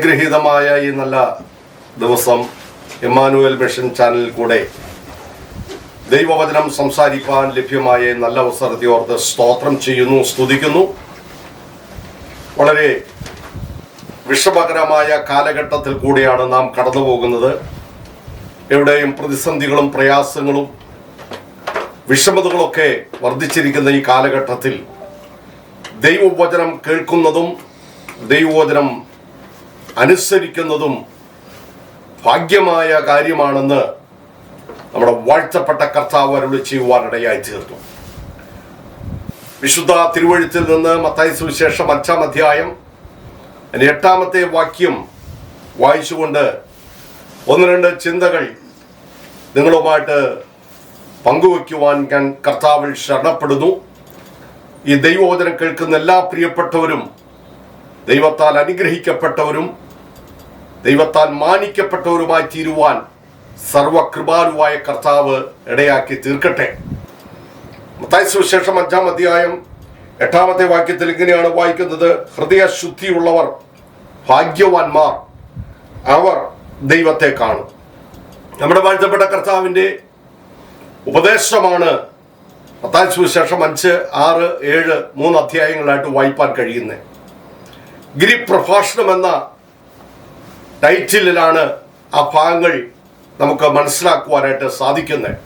അനുഗ്രഹീതമായ ഈ നല്ല ദിവസം എമ്മാനുവൽ മിഷൻ ചാനലിൽ കൂടെ ദൈവവചനം സംസാരിക്കാൻ ലഭ്യമായ നല്ല അവസരത്തെ ഓർത്ത് സ്തോത്രം ചെയ്യുന്നു സ്തുതിക്കുന്നു. വളരെ വിഷമകരമായ കാലഘട്ടത്തിൽ കൂടിയാണ് നാം കടന്നു പോകുന്നത് എവിടെയും പ്രതിസന്ധികളും പ്രയാസങ്ങളും വിഷമതകളൊക്കെ വർദ്ധിച്ചിരിക്കുന്ന ഈ കാലഘട്ടത്തിൽ ദൈവവചനം കേൾക്കുന്നതും ദൈവവചനം അനുസരിക്കുന്നതും ഭാഗ്യമായ കാര്യമാണെന്ന് നമ്മുടെ വാഴ്ത്തപ്പെട്ട കർത്താവ് അരുളി ചെയ്യുവാനിടയായി തീർന്നു. വിശുദ്ധ തിരുവഴുത്തിൽ നിന്ന് മത്തായി സുവിശേഷം അഞ്ചാം അധ്യായം എട്ടാമത്തെ വാക്യം വായിച്ചുകൊണ്ട് ഒന്ന് രണ്ട് ചിന്തകൾ നിങ്ങളുമായിട്ട് പങ്കുവയ്ക്കുവാൻ ഞാൻ കർത്താവിൽ ശരണപ്പെടുന്നു. ഈ ദൈവോചനം കേൾക്കുന്ന എല്ലാ പ്രിയപ്പെട്ടവരും ദൈവത്താൽ അനുഗ്രഹിക്കപ്പെട്ടവരും ദൈവത്താൽ മാനിക്കപ്പെട്ടവരുമായി തീരുവാൻ സർവകൃപാലുവായ കർത്താവ് ഇടയാക്കി തീർക്കട്ടെ. മത്തായി സുവിശേഷം അഞ്ചാം അധ്യായം എട്ടാമത്തെ വാക്യത്തിൽ ഇങ്ങനെയാണ് വായിക്കുന്നത് ഹൃദയശുദ്ധിയുള്ളവർ ഭാഗ്യവാന്മാർ അവർ ദൈവത്തെ കാണും. നമ്മുടെ വാഴ്ത്തപ്പെട്ട കർത്താവിന്റെ ഉപദേശമാണ് മത്തായ സുവിശേഷം അഞ്ച് ആറ് ഏഴ് മൂന്ന് അധ്യായങ്ങളായിട്ട് വായിപ്പാൻ കഴിയുന്നത്. ഗിരിപ്രഭാഷണം എന്ന ടൈറ്റിലാണ് ആ ഭാഗങ്ങൾ നമുക്ക് മനസ്സിലാക്കുവാനായിട്ട് സാധിക്കുന്നത്.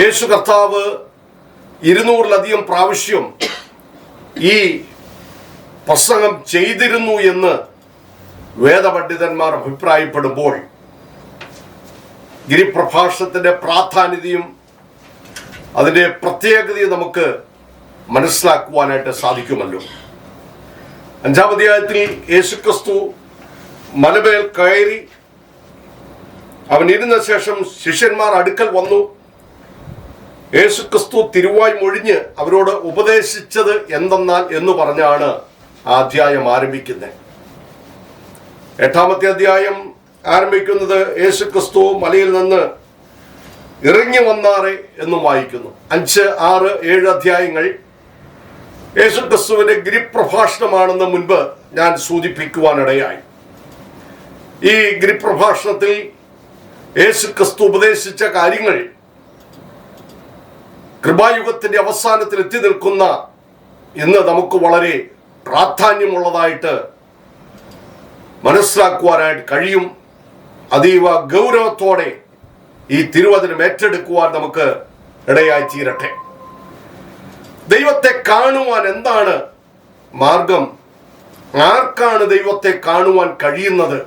യേശു കർത്താവ് ഇരുന്നൂറിലധികം പ്രാവശ്യം ഈ പ്രസംഗം ചെയ്തിരുന്നു എന്ന് വേദപണ്ഡിതന്മാർ അഭിപ്രായപ്പെടുമ്പോൾ ഗിരിപ്രഭാഷണത്തിന്റെ പ്രാധാന്യതയും അതിന്റെ പ്രത്യേകതയും നമുക്ക് മനസ്സിലാക്കുവാനായിട്ട് സാധിക്കുമല്ലോ. അഞ്ചാം അധ്യായത്തിൽ യേശുക്രിസ്തു മലമേൽ കയറി അവൻ ഇരുന്ന ശേഷം ശിഷ്യന്മാർ അടുക്കൽ വന്നു. യേശുക്രിസ്തു തിരുവായി മൊഴിഞ്ഞ് അവരോട് ഉപദേശിച്ചത് എന്തെന്നാൽ എന്ന് പറഞ്ഞാണ് അധ്യായം ആരംഭിക്കുന്നത്. എട്ടാമത്തെ അധ്യായം ആരംഭിക്കുന്നത് യേശുക്രിസ്തു മലയിൽ നിന്ന് ഇറങ്ങി വന്നാറേ എന്നും വായിക്കുന്നു. അഞ്ച് ആറ് ഏഴ് അധ്യായങ്ങൾ യേശുക്രിസ്തുവിന്റെ ഗിരിപ്രഭാഷണമാണെന്ന് മുൻപ് ഞാൻ സൂചിപ്പിക്കുവാനിടയായി. ഈ ഗിരിപ്രഭാഷണത്തിൽ യേശു ക്രിസ്തു ഉപദേശിച്ച കാര്യങ്ങൾ കൃപായുഗത്തിന്റെ അവസാനത്തിൽ എത്തി നിൽക്കുന്ന ഇന്ന് നമുക്ക് വളരെ പ്രാധാന്യമുള്ളതായിട്ട് മനസ്സിലാക്കുവാനായിട്ട് കഴിയും. അതീവ ഗൗരവത്തോടെ ഈ തിരുവചനം ഏറ്റെടുക്കുവാൻ നമുക്ക് ഇടയായി തീരട്ടെ. ദൈവത്തെ കാണുവാൻ എന്താണ് മാർഗം? ആർക്കാണ് ദൈവത്തെ കാണുവാൻ കഴിയുന്നത്?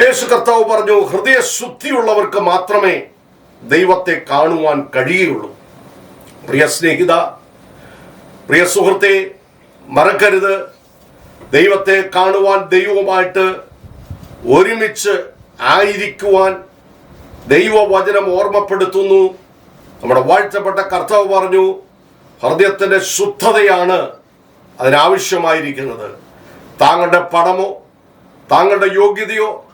യേശു കർത്താവ് പറഞ്ഞു ഹൃദയശുദ്ധിയുള്ളവർക്ക് മാത്രമേ ദൈവത്തെ കാണുവാൻ കഴിയുള്ളൂ പ്രിയ സ്നേഹിത പ്രിയ സുഹൃത്തെ മറക്കരുത്. ദൈവത്തെ കാണുവാൻ ദൈവവുമായിട്ട് ഒരുമിച്ച് ആയിരിക്കുവാൻ ദൈവവചനം ഓർമ്മപ്പെടുത്തുന്നു. നമ്മുടെ വാഴ്ചപ്പെട്ട കർത്താവ് പറഞ്ഞു ഹൃദയത്തിന്റെ ശുദ്ധതയാണ് അതിനാവശ്യമായിരിക്കുന്നത്. താങ്കളുടെ പണമോ താങ്കളുടെ യോഗ്യതയോ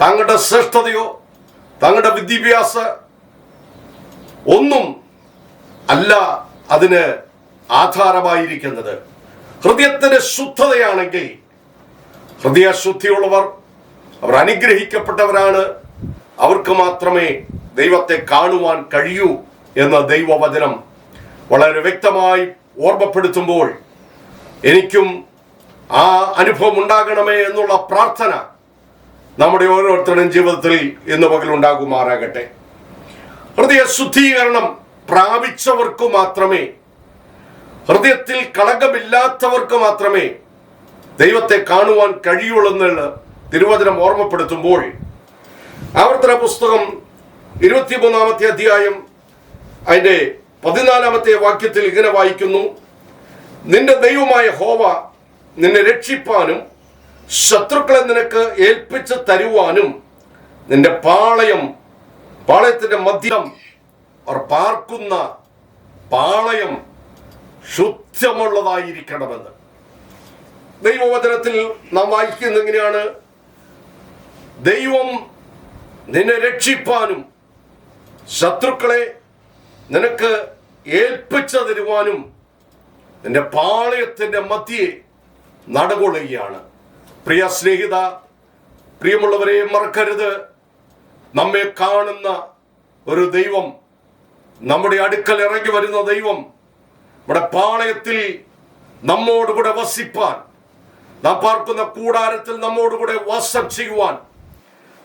താങ്കളുടെ ശ്രേഷ്ഠതയോ താങ്കളുടെ വിദ്യാഭ്യാസ ഒന്നും അല്ല അതിന് ആധാരമായിരിക്കുന്നത്. ഹൃദയത്തിന്റെ ശുദ്ധതയാണെങ്കിൽ ഹൃദയശുദ്ധിയുള്ളവർ അവർ അനുഗ്രഹിക്കപ്പെട്ടവരാണ്. അവർക്ക് മാത്രമേ ദൈവത്തെ കാണുവാൻ കഴിയൂ എന്ന ദൈവവചനം വളരെ വ്യക്തമായി ഓർമ്മപ്പെടുത്തുമ്പോൾ എനിക്കും ആ അനുഭവം ഉണ്ടാകണമേ എന്നുള്ള പ്രാർത്ഥന നമ്മുടെ ഓരോരുത്തരുടെയും ജീവിതത്തിൽ ഇന്ന് പകൽ ഉണ്ടാകുമാറാകട്ടെ ഹൃദയ ശുദ്ധീകരണം പ്രാപിച്ചവർക്ക് മാത്രമേ ഹൃദയത്തിൽ കളങ്കമില്ലാത്തവർക്ക് മാത്രമേ ദൈവത്തെ കാണുവാൻ കഴിയുള്ളൂ എന്നുള്ള തിരുവചനം ഓർമ്മപ്പെടുത്തുമ്പോൾ ആവർത്തന പുസ്തകം ഇരുപത്തിമൂന്നാമത്തെ അധ്യായം അതിന്റെ പതിനാലാമത്തെ വാക്യത്തിൽ ഇങ്ങനെ വായിക്കുന്നു. നിന്റെ ദൈവമായ ഹോവ നിന്നെ രക്ഷിപ്പാനും ശത്രുക്കളെ നിനക്ക് ഏൽപ്പിച്ച് തരുവാനും നിന്റെ പാളയം പാളയത്തിന്റെ മധ്യം അവർ പാർക്കുന്ന പാളയം ശുദ്ധമുള്ളതായിരിക്കണമെന്ന്. ദൈവവചനത്തിൽ നാം വായിക്കുന്ന എങ്ങനെയാണ്? ദൈവം നിന്നെ രക്ഷിപ്പാനും ശത്രുക്കളെ നിനക്ക് ഏൽപ്പിച്ച തരുവാനും നിന്റെ പാളയത്തിന്റെ മധ്യെ നടകൊള്ളുകയാണ്. പ്രിയ സ്നേഹിത പ്രിയമുള്ളവരെ മറക്കരുത്. നമ്മെ കാണുന്ന ഒരു ദൈവം നമ്മുടെ അടുക്കൽ ഇറങ്ങി വരുന്ന ദൈവം നമ്മുടെ പാളയത്തിൽ നമ്മോടുകൂടെ വസിപ്പാൻ നാം പാർക്കുന്ന കൂടാരത്തിൽ നമ്മോടുകൂടെ വാസം ചെയ്യുവാൻ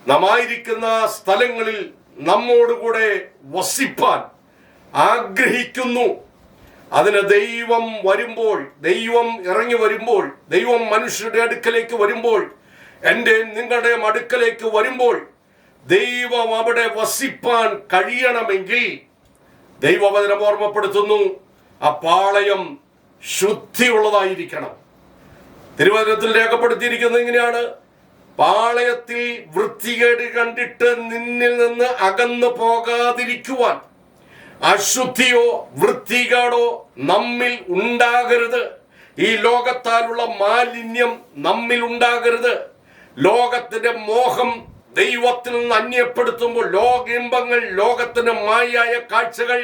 നാം ആയിരിക്കുന്ന സ്ഥലങ്ങളിൽ നമ്മോടുകൂടെ വസിപ്പാൻ ആഗ്രഹിക്കുന്നു. അതിന് ദൈവം വരുമ്പോൾ ദൈവം ഇറങ്ങി വരുമ്പോൾ ദൈവം മനുഷ്യരുടെ അടുക്കലേക്ക് വരുമ്പോൾ എന്റെ നിങ്ങളുടെ അടുക്കലേക്ക് വരുമ്പോൾ ദൈവം അവിടെ വസിപ്പാൻ കഴിയണമെങ്കിൽ ദൈവവചനം ഓർമ്മപ്പെടുത്തുന്നു. ആ പാളയം ശുദ്ധിയുള്ളതായിരിക്കണം. തിരുവചനത്തിൽ രേഖപ്പെടുത്തിയിരിക്കുന്നത് ഇങ്ങനെയാണ്. പാളയത്തിൽ വൃത്തികേട് കണ്ടിട്ട് നിന്നിൽ നിന്ന് അകന്നു പോകാതിരിക്കുവാൻ അശുദ്ധിയോ വൃത്തികേടോ നമ്മിൽ ഉണ്ടാകരുത്. ഈ ലോകത്താലുള്ള മാലിന്യം നമ്മിൽ ഉണ്ടാകരുത്. ലോകത്തിന്റെ മോഹം ദൈവത്തിൽ നിന്ന് അന്യപ്പെടുത്തുമ്പോൾ ലോകിംബങ്ങൾ ലോകത്തിന് മായായ കാഴ്ചകൾ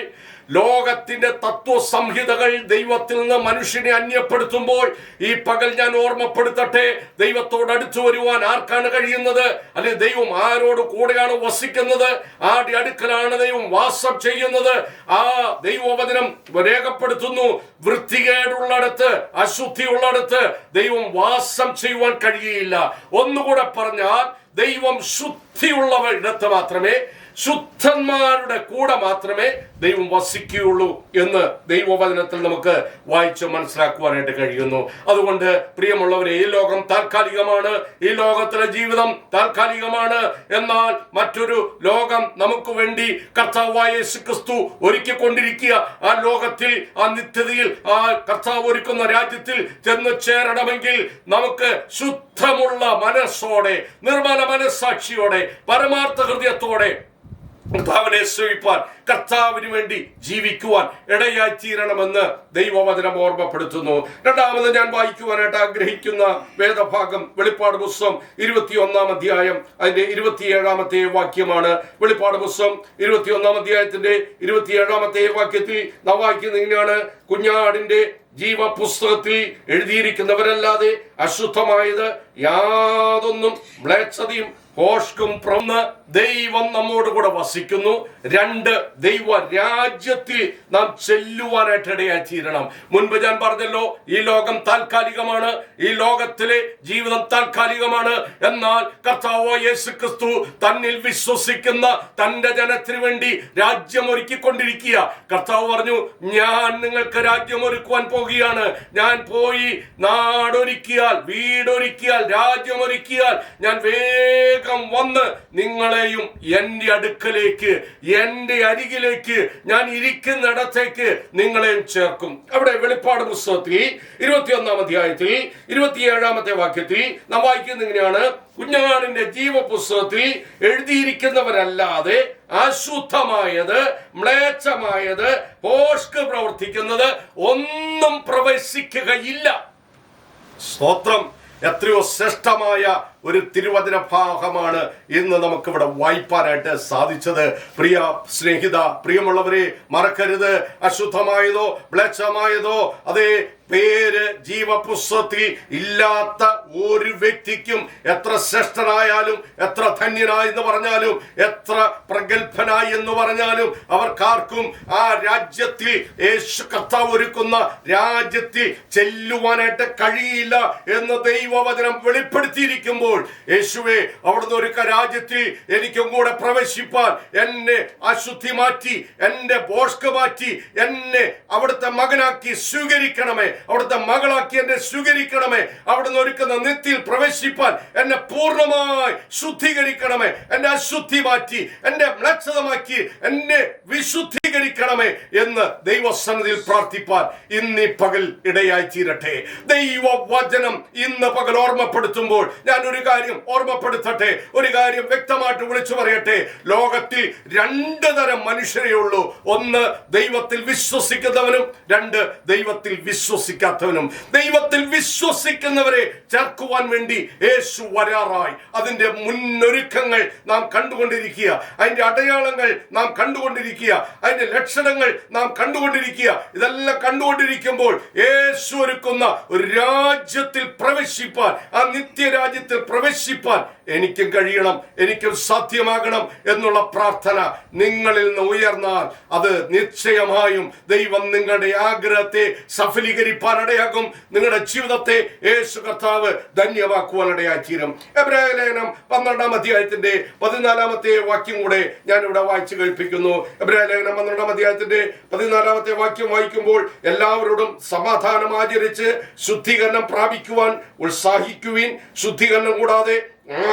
ലോകത്തിന്റെ തത്വസംഹിതകൾ ദൈവത്തിൽ നിന്ന് മനുഷ്യനെ അന്യപ്പെടുത്തുമ്പോൾ ഈ പകൽ ഞാൻ ഓർമ്മപ്പെടുത്തട്ടെ ദൈവത്തോട് അടുത്തു വരുവാൻ ആർക്കാണ് കഴിയുന്നത്? അല്ലെ ദൈവം ആരോട് കൂടെയാണ് വസിക്കുന്നത്? ആടി അടുക്കലാണ് ദൈവം വാസം ചെയ്യുന്നത്? ആ ദൈവവചനം രേഖപ്പെടുത്തുന്നു വൃത്തികേടുള്ളിടത്ത് അശുദ്ധിയുള്ളിടത്ത് ദൈവം വാസം ചെയ്യുവാൻ കഴിയുകയില്ല. ഒന്നുകൂടെ പറഞ്ഞാൽ ദൈവം ശുദ്ധിയുള്ളവരിടത്ത് മാത്രമേ ശുദ്ധന്മാരുടെ കൂടെ മാത്രമേ ദൈവം വസിക്കുകയുള്ളൂ എന്ന് ദൈവവചനത്തിൽ നമുക്ക് വായിച്ച് മനസ്സിലാക്കുവാനായിട്ട് കഴിയുന്നു. അതുകൊണ്ട് പ്രിയമുള്ളവരെ ഈ ലോകം താൽക്കാലികമാണ് ഈ ലോകത്തിലെ ജീവിതം താൽക്കാലികമാണ്. എന്നാൽ മറ്റൊരു ലോകം നമുക്ക് വേണ്ടി കർത്താവായ യേശു ക്രിസ്തു ഒരുക്കിക്കൊണ്ടിരിക്കുക. ആ ലോകത്തിൽ ആ നിത്യതയിൽ ആ കർത്താവ് ഒരുക്കുന്ന രാജ്യത്തിൽ ചെന്ന് ചേരണമെങ്കിൽ നമുക്ക് ശുദ്ധമുള്ള മനസ്സോടെ നിർമ്മല മനസ്സാക്ഷിയോടെ പരമാർത്ഥ ഹൃദയത്തോടെ കർത്താവിനെ സേവിപ്പാൻ കർത്താവിന് വേണ്ടി ജീവിക്കുവാൻ ഇടയായി തീരണമെന്ന് ദൈവവചനം ഓർമ്മപ്പെടുത്തുന്നു. രണ്ടാമത് ഞാൻ വായിക്കുവാനായിട്ട് ആഗ്രഹിക്കുന്ന വേദഭാഗം വെളിപ്പാട് പുസ്തകം ഇരുപത്തി ഒന്നാം അധ്യായം അതിന്റെ ഇരുപത്തിയേഴാമത്തെ വാക്യമാണ്. വെളിപ്പാട് പുസ്തകം ഇരുപത്തി ഒന്നാം അധ്യായത്തിന്റെ ഇരുപത്തിയേഴാമത്തെ വാക്യത്തിൽ നാം വായിക്കുന്നത് ഇങ്ങനെയാണ്. കുഞ്ഞാടിന്റെ ജീവപുസ്തകത്തിൽ എഴുതിയിരിക്കുന്നവരല്ലാതെ അശുദ്ധമായത് യാതൊന്നും ഹോഷ്കും പ്രന്ന് ദൈവം നമ്മോട് കൂടെ വസിക്കുന്നു. രണ്ട് ദൈവ രാജ്യത്തിൽ നാം ചെല്ലുവാനായിട്ട് ഇടയായി തീരണം. മുൻപ് ഞാൻ പറഞ്ഞല്ലോ ഈ ലോകം താൽക്കാലികമാണ് ഈ ലോകത്തിലെ ജീവിതം താൽക്കാലികമാണ്. എന്നാൽ കർത്താവോ യേശു ക്രിസ്തു തന്നിൽ വിശ്വസിക്കുന്ന തന്റെ ജനത്തിന് വേണ്ടി രാജ്യം ഒരുക്കിക്കൊണ്ടിരിക്കുക കർത്താവ് പറഞ്ഞു ഞാൻ നിങ്ങൾക്ക് രാജ്യം ഒരുക്കുവാൻ പോകുകയാണ്. ഞാൻ പോയി നാടൊരുക്കിയാൽ വീടൊരുക്കിയാൽ രാജ്യമൊരുക്കിയാൽ ഞാൻ വേഗം വന്ന് നിങ്ങളെയും എന്റെ അടുക്കലേക്ക് എന്റെ അരികിലേക്ക് ഞാൻ ഇരിക്കുന്നിടത്തേക്ക് നിങ്ങളെയും ചേർക്കും. അവിടെ വെളിപ്പാട് പുസ്തകത്തിൽ ഇരുപത്തിയൊന്നാം അധ്യായത്തിൽ ഇരുപത്തിയേഴാമത്തെ വാക്യത്തിൽ നാം വായിക്കുന്നത് ഇങ്ങനെയാണ് കുഞ്ഞാടിന്റെ ജീവപുസ്തകത്തിൽ എഴുതിയിരിക്കുന്നവരല്ലാതെ അശുദ്ധമായത് മ്ലേച്ഛമായത് പോഷ്ക് പ്രവർത്തിക്കുന്നത് ഒന്നും പ്രവേശിക്കുകയില്ല. സ്തോത്രം എത്രയോ ശ്രേഷ്ഠമായ ഒരു തിരുവചന ഭാഗമാണ് ഇന്ന് നമുക്കിവിടെ വായിപ്പാനായിട്ട് സാധിച്ചത്. പ്രിയ സ്നേഹിത പ്രിയമുള്ളവരെ മറക്കരുത്. അശുദ്ധമായതോ മ്ലേച്ഛമായതോ അതേ പേര് ജീവപുസ്തകത്തിൽ ഇല്ലാത്ത ഒരു വ്യക്തിക്കും എത്ര ശ്രേഷ്ഠനായാലും എത്ര ധന്യനായി എന്ന് പറഞ്ഞാലും എത്ര പ്രഗത്ഭനായി എന്ന് പറഞ്ഞാലും അവർക്കാർക്കും ആ രാജ്യത്തിൽ യേശു കർത്താവ് ഒരുക്കുന്ന രാജ്യത്തിൽ ചെല്ലുവാനായിട്ട് കഴിയില്ല എന്ന് ദൈവവചനം വെളിപ്പെടുത്തിയിരിക്കുമ്പോൾ യേശുവെ അവിടുന്ന് ഒരുക്ക രാജ്യത്തിൽ എനിക്കും കൂടെ പ്രവേശിപ്പാൻ എന്നെ അശുദ്ധി മാറ്റി എന്റെ ബോഷ്ക്ക് മാറ്റി എന്നെ അവിടുത്തെ മകനാക്കി സ്വീകരിക്കണമേ അവിടുത്തെ മകളാക്കി എന്നെ സ്വീകരിക്കണമേ. അവിടുന്ന് ഒരുക്കുന്ന നിത്യയിൽ പ്രവേശിപ്പാൻ എന്നെ പൂർണമായി ശുദ്ധീകരിക്കണമേ. എന്നെ അശുദ്ധി മാറ്റി എന്നെ മ്ലക്ഷതമാക്കി എന്നെ വിശുദ്ധീകരിക്കണമേ എന്ന് ദൈവസന്നിധിയിൽ പ്രാർത്ഥിപ്പാൻ ഇന്ന് ഈ പകൽ ഇടയായി തീരട്ടെ ദൈവവചനം ഇന്ന് പകൽ ഓർമ്മപ്പെടുത്തുമ്പോൾ ഞാൻ ഒരു കാര്യം ഓർമ്മപ്പെടുത്തട്ടെ. ഒരു കാര്യം വ്യക്തമായിട്ട് വിളിച്ചു പറയട്ടെ. ലോകത്തിൽ രണ്ട് തരം മനുഷ്യരേ ഉള്ളൂ. ഒന്ന് ദൈവത്തിൽ വിശ്വസിക്കുന്നവനും രണ്ട് ദൈവത്തിൽ വിശ്വസിക്കാത്തവനും ദൈവത്തിൽ വിശ്വസിക്കുന്നവരെ ചേർക്കുവാൻ വേണ്ടി യേശു വരാറായി. അതിന്റെ മുന്നൊരുക്കങ്ങൾ നാം കണ്ടുകൊണ്ടിരിക്കുക. അതിന്റെ അടയാളങ്ങൾ നാം കണ്ടുകൊണ്ടിരിക്കുക. അതിന്റെ ലക്ഷണങ്ങൾ നാം കണ്ടുകൊണ്ടിരിക്കുക. ഇതെല്ലാം കണ്ടുകൊണ്ടിരിക്കുമ്പോൾ യേശു ഒരുക്കുന്ന ഒരു രാജ്യത്തിൽ പ്രവേശിപ്പാൻ ആ നിത്യരാജ്യത്തിൽ പ്രവേശിപ്പാൻ എനിക്കും കഴിയണം എനിക്കും സാധ്യമാകണം എന്നുള്ള പ്രാർത്ഥന നിങ്ങളിൽ നിന്ന് ഉയർന്നാൽ അത് നിശ്ചയമായും ദൈവം നിങ്ങളുടെ ആഗ്രഹത്തെ സഫലീകരിപ്പാൻ ഇടയാകും നിങ്ങളുടെ ജീവിതത്തെ യേശു കർത്താവ് ധന്യവാക്കുവാനിടയായി തീരും. എബ്രായ ലേഖനം പന്ത്രണ്ടാം അധ്യായത്തിന്റെ പതിനാലാമത്തെ വാക്യം കൂടെ ഞാൻ ഇവിടെ വായിച്ചു കേൾപ്പിക്കുന്നു. എബ്രായ ലേഖനം പന്ത്രണ്ടാം അധ്യായത്തിന്റെ പതിനാലാമത്തെ വാക്യം വായിക്കുമ്പോൾ എല്ലാവരോടും സമാധാനം ആചരിച്ച് ശുദ്ധീകരണം പ്രാപിക്കുവാൻ ഉത്സാഹിക്കുവിൻ. ശുദ്ധീകരണം കൂടാതെ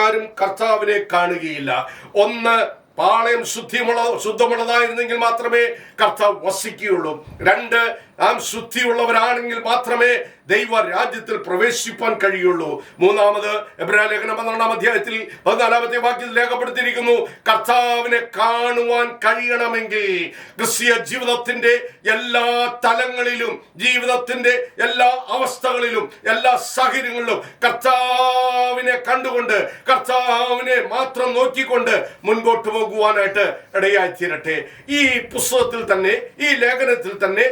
ആരും കർത്താവിനെ കാണുകയില്ല. ഒന്ന് പാളയം ശുദ്ധിമുള്ള ശുദ്ധമുള്ളതായിരുന്നെങ്കിൽ മാത്രമേ കർത്താവ് വസിക്കുകയുള്ളൂ. രണ്ട് നാം ശുദ്ധിയുള്ളവരാണെങ്കിൽ മാത്രമേ ദൈവ രാജ്യത്തിൽ പ്രവേശിപ്പാൻ കഴിയുള്ളൂ. മൂന്നാമത് എബ്രാഹിം ലേഖനം പന്ത്രണ്ടാം അധ്യായത്തിൽ പതിനാലാമത്തെ വാക്യത്തിൽ രേഖപ്പെടുത്തിയിരിക്കുന്നു കർത്താവിനെ കാണുവാൻ കഴിയണമെങ്കിൽ ക്രിസ്തീയ ജീവിതത്തിന്റെ എല്ലാ തലങ്ങളിലും ജീവിതത്തിന്റെ എല്ലാ അവസ്ഥകളിലും എല്ലാ സാഹചര്യങ്ങളിലും കർത്താവിനെ കണ്ടുകൊണ്ട് കർത്താവിനെ മാത്രം നോക്കിക്കൊണ്ട് മുൻപോട്ട് പോകുവാനായിട്ട് ഇടയായി തീരട്ടെ ഈ പുസ്തകത്തിൽ തന്നെ ഈ ലേഖനത്തിൽ തന്നെ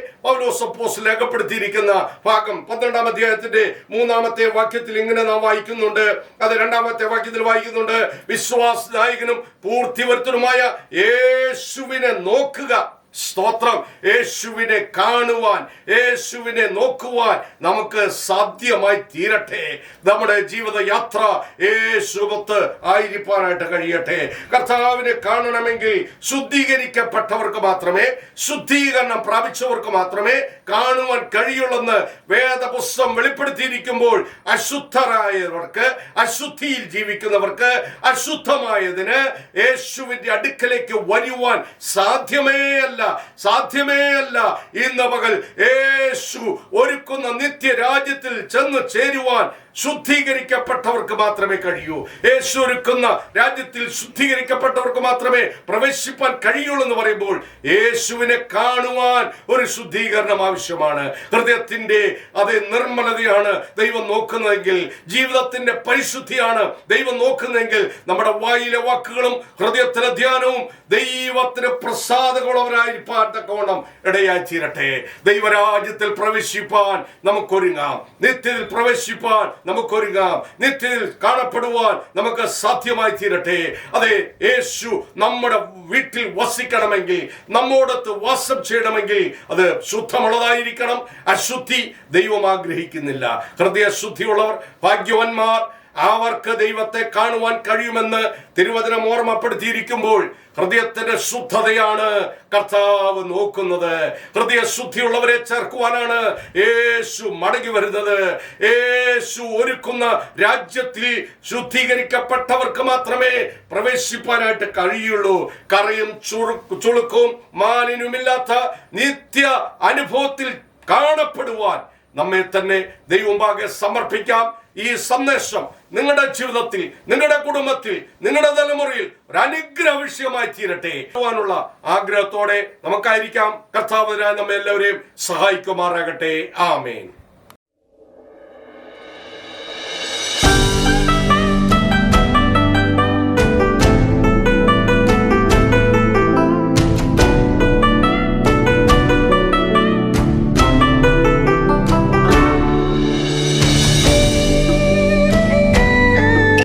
പൗലോസപ്പോസ് രേഖപ്പെടുത്തിയിരിക്കുന്ന ഭാഗം പന്ത്രണ്ടാം അധ്യായത്തിന്റെ മൂന്നാമത്തെ വാക്യത്തിൽ ഇങ്ങനെ നാം വായിക്കുന്നുണ്ട്. അത് രണ്ടാമത്തെ വാക്യത്തിൽ വായിക്കുന്നുണ്ട്. വിശ്വാസദായകനും പൂർത്തിവർത്തനുമായ യേശുവിനെ നോക്കുക. സ്തോത്രം. യേശുവിനെ കാണുവാൻ യേശുവിനെ നോക്കുവാൻ നമുക്ക് സാധ്യമായി തീരട്ടെ. നമ്മുടെ ജീവിതയാത്ര യേശുപത്ത് ആയിരിക്കാനായിട്ട് കഴിയട്ടെ. കർത്താവിനെ കാണണമെങ്കിൽ ശുദ്ധീകരിക്കപ്പെട്ടവർക്ക് മാത്രമേ ശുദ്ധീകരണം പ്രാപിച്ചവർക്ക് മാത്രമേ കാണുവാൻ കഴിയുള്ളെന്ന് വേദപുസ്തകം വെളിപ്പെടുത്തിയിരിക്കുമ്പോൾ അശുദ്ധരായവർക്ക് അശുദ്ധിയിൽ ജീവിക്കുന്നവർക്ക് അശുദ്ധമായതിന് യേശുവിന്റെ അടുക്കലേക്ക് വരുവാൻ സാധ്യമേ അല്ല സാധ്യമേ അല്ല ഇന്ന് പകൽ യേശു ഒരുക്കുന്ന നിത്യരാജ്യത്തിൽ ചെന്ന് ചേരുവാൻ ശുദ്ധീകരിക്കപ്പെട്ടവർക്ക് മാത്രമേ കഴിയൂ. യേശു ഒരുക്കുന്ന രാജ്യത്തിൽ ശുദ്ധീകരിക്കപ്പെട്ടവർക്ക് മാത്രമേ പ്രവേശിപ്പാൻ കഴിയുള്ളൂ എന്ന് പറയുമ്പോൾ യേശുവിനെ കാണുവാൻ ഒരു ശുദ്ധീകരണം ആവശ്യമാണ്. ഹൃദയത്തിന്റെ അതേ നിർമ്മലതയാണ് ദൈവം നോക്കുന്നതെങ്കിൽ ജീവിതത്തിന്റെ പരിശുദ്ധിയാണ് ദൈവം നോക്കുന്നതെങ്കിൽ നമ്മുടെ വായിലെ വാക്കുകളും ഹൃദയത്തിലെ ധ്യാനവും ദൈവത്തിന് പ്രസാദമുള്ളവരായിരിക്കാൻ തക്കവണ്ണം ഇടയായി തീരട്ടെ ദൈവരാജ്യത്തിൽ പ്രവേശിപ്പാൻ നമുക്കൊരുങ്ങാം. നിത്യത്തിൽ പ്രവേശിപ്പാൻ നമുക്കൊരുങ്ങാം. നിത്യത്തിൽ കാണപ്പെടുവാൻ നമുക്ക് സാധ്യമായി തീരട്ടെ അതെ യേശു നമ്മുടെ വീട്ടിൽ വസിക്കണമെങ്കിൽ നമ്മോടത്ത് വാസം ചെയ്യണമെങ്കിൽ അത് ശുദ്ധമുള്ളതായിരിക്കണം. അശുദ്ധി ദൈവം ആഗ്രഹിക്കുന്നില്ല. ഹൃദയശുദ്ധിയുള്ളവർ ഭാഗ്യവാന്മാർ അവർക്ക് ദൈവത്തെ കാണുവാൻ കഴിയുമെന്ന് തിരുവചനം ഓർമ്മപ്പെടുത്തിയിരിക്കുമ്പോൾ ഹൃദയത്തിന്റെ ശുദ്ധതയാണ് കർത്താവ് നോക്കുന്നത്. ഹൃദയ ശുദ്ധിയുള്ളവരെ ചേർക്കുവാനാണ് യേശു മടങ്ങി വരുന്നത്. യേശു ഒരുക്കുന്ന രാജ്യത്തിൽ ശുദ്ധീകരിക്കപ്പെട്ടവർക്ക് മാത്രമേ പ്രവേശിപ്പാനായിട്ട് കഴിയുള്ളൂ. കറയും ചുളുക്കും ചുളുക്കവും മാലിന്യമില്ലാത്ത നിത്യ അനുഭവത്തിൽ കാണപ്പെടുവാൻ നമ്മെ തന്നെ ദൈവമുമ്പാകെ സമർപ്പിക്കാം. ഈ സന്ദേശം നിങ്ങളുടെ ജീവിതത്തിൽ നിങ്ങളുടെ കുടുംബത്തിൽ നിങ്ങളുടെ തലമുറയിൽ ഒരു അനുഗ്രഹ വിഷയമായി തീരട്ടെ. പോകാനുള്ള ആഗ്രഹത്തോടെ നമുക്കായിരിക്കാം. കർത്താവിനായി നമ്മെ എല്ലാവരെയും സഹായിക്കുമാറാകട്ടെ. ആമേൻ.